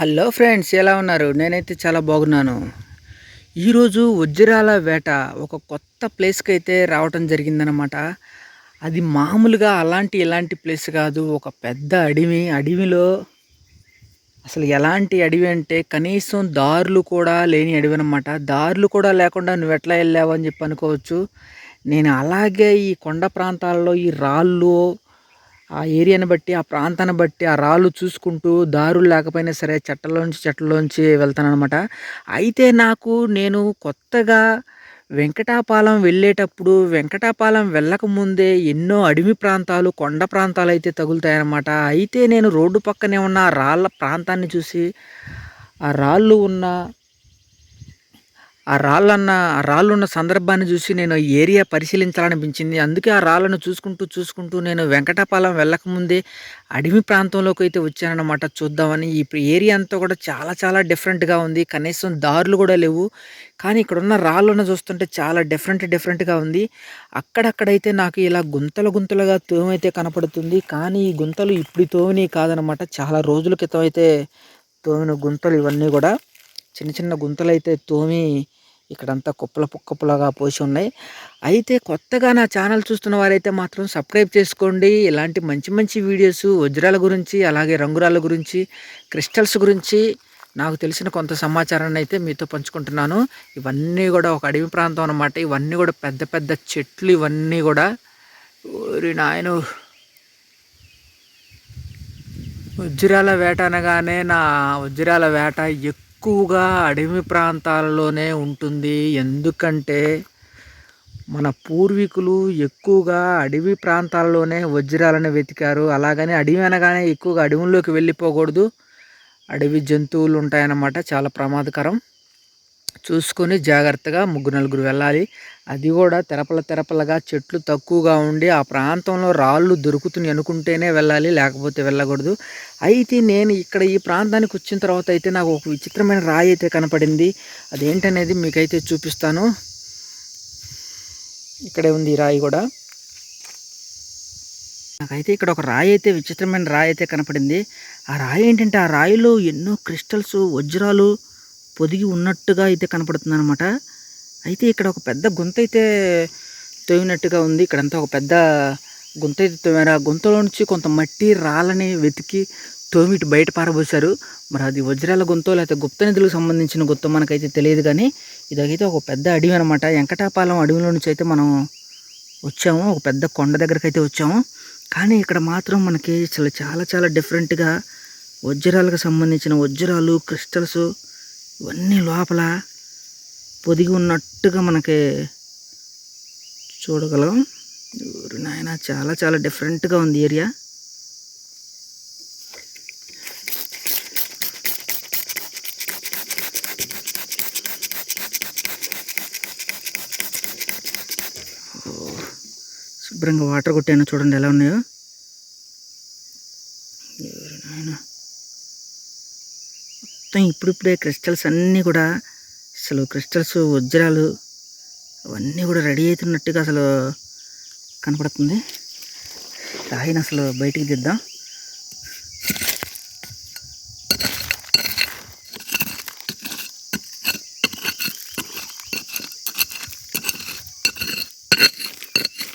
Hello friends ఎలా ఉన్నారు? నేనైతే చాలా బాగున్నాను. ఈరోజు వజ్రాల వేట ఒక కొత్త ప్లేస్కి అయితే రావటం జరిగిందనమాట అది మామూలుగా అలాంటి ఇలాంటి ప్లేస్ కాదు. ఒక పెద్ద అడవి అడవిలో అసలు ఎలాంటి అడవి అంటే కనీసం దారులు కూడా లేని అడవి అనమాట దారులు కూడా లేకుండా నువ్వు ఎట్లా వెళ్ళావు అని చెప్పి అనుకోవచ్చు. నేను అలాగే ఈ కొండ ప్రాంతాల్లో ఈ రాళ్ళు ఆ ఏరియాని బట్టి ఆ ప్రాంతాన్ని బట్టి ఆ రాళ్ళు చూసుకుంటూ దారులు లేకపోయినా సరే చెట్టలోంచి చెట్టలోంచి వెళ్తానమాట అయితే నాకు నేను కొత్తగా వెంకటాపాలెం వెళ్ళేటప్పుడు వెంకటాపాలెం వెళ్ళకముందే ఎన్నో అడవి ప్రాంతాలు కొండ ప్రాంతాలు అయితే తగులుతాయన్నమాట. అయితే నేను రోడ్డు పక్కనే ఉన్న రాళ్ళ ప్రాంతాన్ని చూసి ఆ రాళ్ళు ఉన్న ఆ రాళ్ళన్న ఆ రాళ్ళు ఉన్న సందర్భాన్ని చూసి నేను ఏరియా పరిశీలించాలనిపించింది. అందుకే ఆ రాళ్ళను చూసుకుంటూ చూసుకుంటూ నేను వెంకటాపాలెం వెళ్ళకముందే అడవి ప్రాంతంలోకి అయితే వచ్చానన్నమాట చూద్దామని. ఈ ఏరియా అంతా కూడా చాలా చాలా డిఫరెంట్గా ఉంది. కనీసం దారులు కూడా లేవు. కానీ ఇక్కడ ఉన్న రాళ్ళను చూస్తుంటే చాలా డిఫరెంట్ డిఫరెంట్గా ఉంది. అక్కడక్కడైతే నాకు ఇలా గుంతలు గుంతలుగా తోమైతే కనపడుతుంది. కానీ ఈ గుంతలు ఇప్పుడు తోమిని కాదనమాట చాలా రోజుల క్రితం అయితే తోమిన గుంతలు ఇవన్నీ కూడా చిన్న చిన్న గుంతలు అయితే తోమి ఇక్కడంతా కుప్పల కుప్పలుగా పోసి ఉన్నాయి. అయితే కొత్తగా నా ఛానల్ చూస్తున్న వారైతే మాత్రం సబ్స్క్రైబ్ చేసుకోండి. ఇలాంటి మంచి మంచి వీడియోస్ వజ్రాల గురించి అలాగే రంగురాల గురించి క్రిస్టల్స్ గురించి నాకు తెలిసిన కొంత సమాచారాన్ని అయితే మీతో పంచుకుంటున్నాను. ఇవన్నీ కూడా ఒక అడవి ప్రాంతం అనమాట ఇవన్నీ కూడా పెద్ద పెద్ద చెట్లు ఇవన్నీ కూడా. ఊరి నాయను! వజ్రాల వేట అనగానే నా వజ్రాల వేట ఎక్కువ ఎక్కువగా అడవి ప్రాంతాలలోనే ఉంటుంది. ఎందుకంటే మన పూర్వీకులు ఎక్కువగా అడవి ప్రాంతాల్లోనే వజ్రాలను వెతికారు. అలాగని అడవి అనగానే ఎక్కువగా అడవుల్లోకి వెళ్ళిపోకూడదు. అడవి జంతువులు ఉంటాయన్నమాట. చాలా ప్రమాదకరం. చూసుకొని జాగ్రత్తగా ముగ్గురు నలుగురు వెళ్ళాలి. అది కూడా తెరపల తెరపలగా చెట్లు తక్కువగా ఉండి ఆ ప్రాంతంలో రాళ్ళు దొరుకుతున్నాయి అనుకుంటేనే వెళ్ళాలి లేకపోతే వెళ్ళకూడదు. అయితే నేను ఇక్కడ ఈ ప్రాంతానికి వచ్చిన తర్వాత అయితే నాకు ఒక విచిత్రమైన రాయి అయితే కనపడింది. అదేంటనేది మీకైతే చూపిస్తాను. ఇక్కడే ఉంది ఈ రాయి కూడా. నాకైతే ఇక్కడ ఒక రాయి అయితే విచిత్రమైన రాయి అయితే కనపడింది. ఆ రాయి ఏంటంటే ఆ రాయిలో ఎన్నో క్రిస్టల్స్ వజ్రాలు పొదిగి ఉన్నట్టుగా అయితే కనపడుతుంది అనమాట అయితే ఇక్కడ ఒక పెద్ద గుంత అయితే తోయినట్టుగా ఉంది. ఇక్కడంతా ఒక పెద్ద గుంత అయితే తోమారు. ఆ గుంతలో నుంచి కొంత మట్టి రాళ్ళని వెతికి తోమి ఇటు బయట పారబోసారు మరి అది వజ్రాల గుంతో లేకపోతే గుప్త నిధులకు సంబంధించిన గుంత మనకైతే తెలియదు కానీ ఇదైతే ఒక పెద్ద అడవి అనమాట వెంకటాపాలెం అడవిలో నుంచి అయితే మనం వచ్చాము. ఒక పెద్ద కొండ దగ్గరికి అయితే వచ్చాము. కానీ ఇక్కడ మాత్రం మనకి అసలు చాలా చాలా డిఫరెంట్గా వజ్రాలకు సంబంధించిన వజ్రాలు క్రిస్టల్స్ ఇవన్నీ లోపల పొదిగి ఉన్నట్టుగా మనకి చూడగలం. నాయన చాలా చాలా డిఫరెంట్గా ఉంది ఏరియా. శుభ్రంగా వాటర్ కొట్టాను చూడండి ఎలా ఉన్నాయో. నాయనా. మొత్తం ఇప్పుడిప్పుడే క్రిస్టల్స్ అన్నీ కూడా అసలు క్రిస్టల్స్ వజ్రాలు అవన్నీ కూడా రెడీ అవుతున్నట్టుగా అసలు కనపడుతుంది. రాయిని అసలు బయటికి దిద్దాం.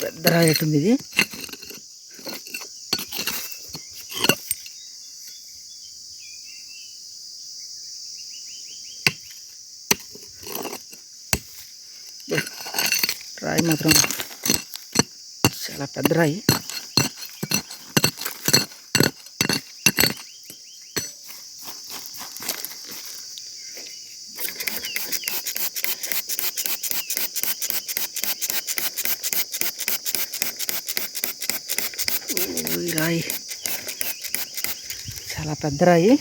పెద్ద రాయి ఎట్టుంది ఇది. రాయి మాత్రం చాలా పెద్ద రాయి. రాయి చాలా పెద్ద రాయి.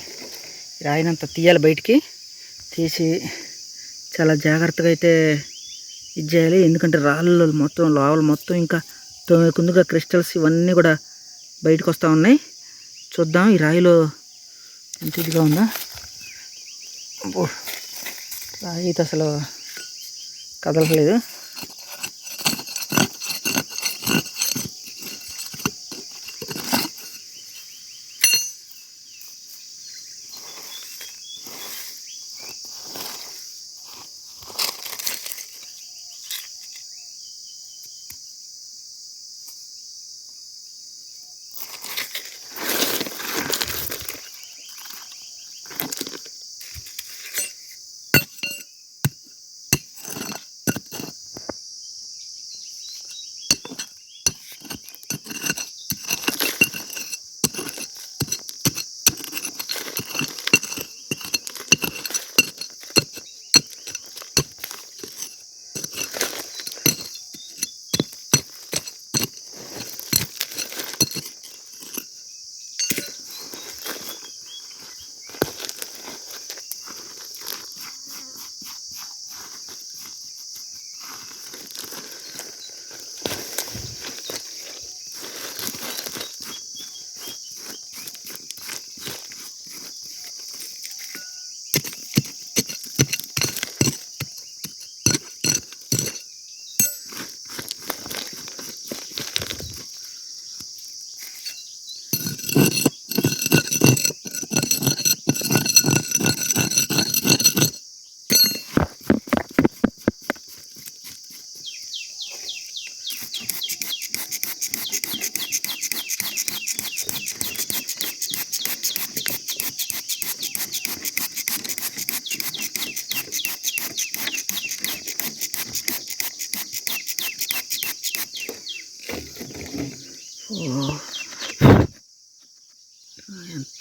రాయినంత తీయాలి బయటికి. తీసి చాలా జాగ్రత్తగా అయితే ఇది చేయాలి ఎందుకంటే రాళ్ళు మొత్తం లోవలు మొత్తం ఇంకా కుందుగా క్రిస్టల్స్ ఇవన్నీ కూడా బయటకు వస్తూ ఉన్నాయి. చూద్దాం ఈ రాయిలో ఎంత ఇదిగా ఉందా? రాయి అయితే అసలు కదలలేదు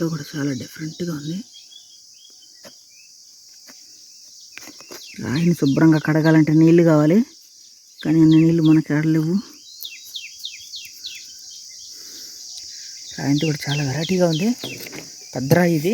అంతా కూడా చాలా డిఫరెంట్గా ఉంది. రాయిని శుభ్రంగా కడగాలంటే నీళ్ళు కావాలి. కానీ అన్ని నీళ్ళు మనకి ఆడలేవు రాయింటి కూడా చాలా వెరైటీగా ఉంది. పెద్ద రాయి ఇది.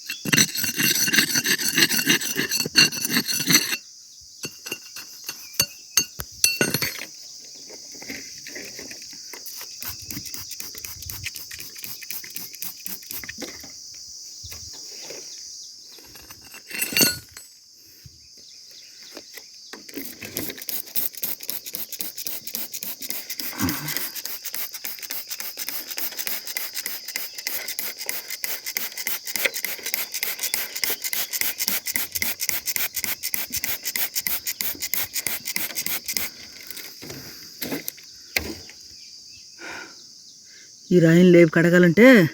ఈ రాయిని లేపు కడగాలంటే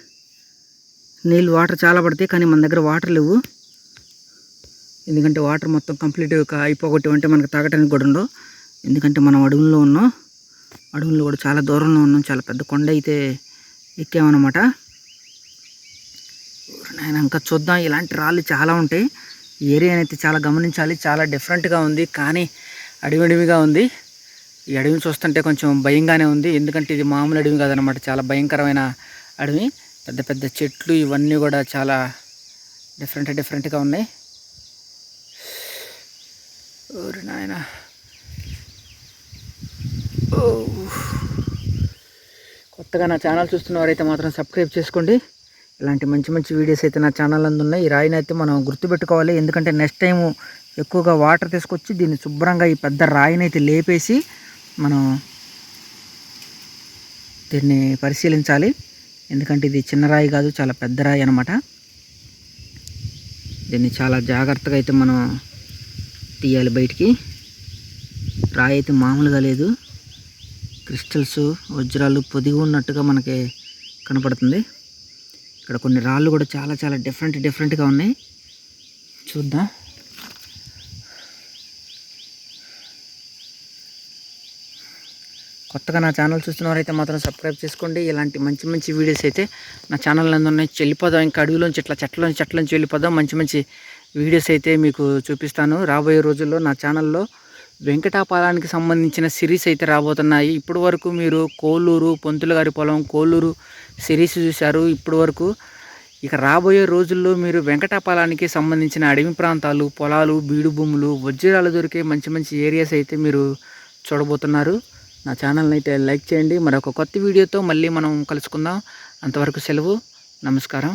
నీళ్ళు వాటర్ చాలా పడతాయి కానీ మన దగ్గర వాటర్ లేవు. ఎందుకంటే వాటర్ మొత్తం కంప్లీట్ అయిపోగొట్టి అంటే మనకు తాగటానికి కూడా ఉండవు. ఎందుకంటే మనం అడవుల్లో ఉన్నాం. అడవుల్లో కూడా చాలా దూరంలో ఉన్నాం. చాలా పెద్ద కొండ అయితే ఎక్కామన్నమాట. నేను ఇంకా చూద్దాం. ఇలాంటి రాళ్ళు చాలా ఉంటాయి. ఏరియా అయితే చాలా గమనించాలి. చాలా డిఫరెంట్గా ఉంది కానీ అడవిడివిగా ఉంది. ఈ అడవిని చూస్తుంటే కొంచెం భయంగానే ఉంది. ఎందుకంటే ఇది మామూలు అడవి కాదనమాట చాలా భయంకరమైన అడవి. పెద్ద పెద్ద చెట్లు ఇవన్నీ కూడా చాలా డిఫరెంట్ డిఫరెంట్గా ఉన్నాయి. ఓరి నాయన. కొత్తగా నా ఛానల్ చూస్తున్న వారైతే మాత్రం సబ్స్క్రైబ్ చేసుకోండి. ఇలాంటి మంచి మంచి వీడియోస్ అయితే నా ఛానల్ అందు ఉన్నాయి. ఈ రాయిని అయితే మనం గుర్తుపెట్టుకోవాలి. ఎందుకంటే నెక్స్ట్ టైం ఎక్కువగా వాటర్ తీసుకొచ్చి దీన్ని శుభ్రంగా ఈ పెద్ద రాయిని అయితే లేపేసి మనం దీన్ని పరిశీలించాలి. ఎందుకంటే ఇది చిన్న రాయి కాదు చాలా పెద్ద రాయి అనమాట దీన్ని చాలా జాగ్రత్తగా అయితే మనం తీయాలి బయటికి. రాయి అయితే మామూలుగా లేదు. క్రిస్టల్స్ వజ్రాలు పొదిగి ఉన్నట్టుగా మనకి కనపడుతుంది. ఇక్కడ కొన్ని రాళ్ళు కూడా చాలా చాలా డిఫరెంట్ డిఫరెంట్గా ఉన్నాయి. చూద్దాం. కొత్తగా నా ఛానల్ చూస్తున్నవారైతే మాత్రం సబ్స్క్రైబ్ చేసుకోండి. ఇలాంటి మంచి మంచి వీడియోస్ అయితే నా ఛానల్ నందు ఉన్నాయి. వెళ్ళిపోదాం ఇంకా అడవిలోంచి ఇట్లా చెట్లలోంచి చెట్లలోంచి వెళ్ళిపోదాం. మంచి మంచి వీడియోస్ అయితే మీకు చూపిస్తాను. రాబోయే రోజుల్లో నా ఛానల్లో వెంకటాపాలానికి సంబంధించిన సిరీస్ అయితే రాబోతున్నాయి. ఇప్పటి వరకు మీరు కోల్లూరు పొంతుల గారి పొలం కోల్లూరు సిరీస్ చూశారు. ఇప్పటి వరకు ఇక రాబోయే రోజుల్లో మీరు వెంకటాపాలానికి సంబంధించిన అడవి ప్రాంతాలు పొలాలు బీడు భూములు వజ్రాలు దొరికే మంచి మంచి ఏరియాస్ అయితే మీరు చూడబోతున్నారు. నా ఛానల్ని అయితే లైక్ చేయండి. మరొక కొత్త వీడియోతో మళ్ళీ మనం కలుసుకుందాం. అంతవరకు సెలవు. నమస్కారం.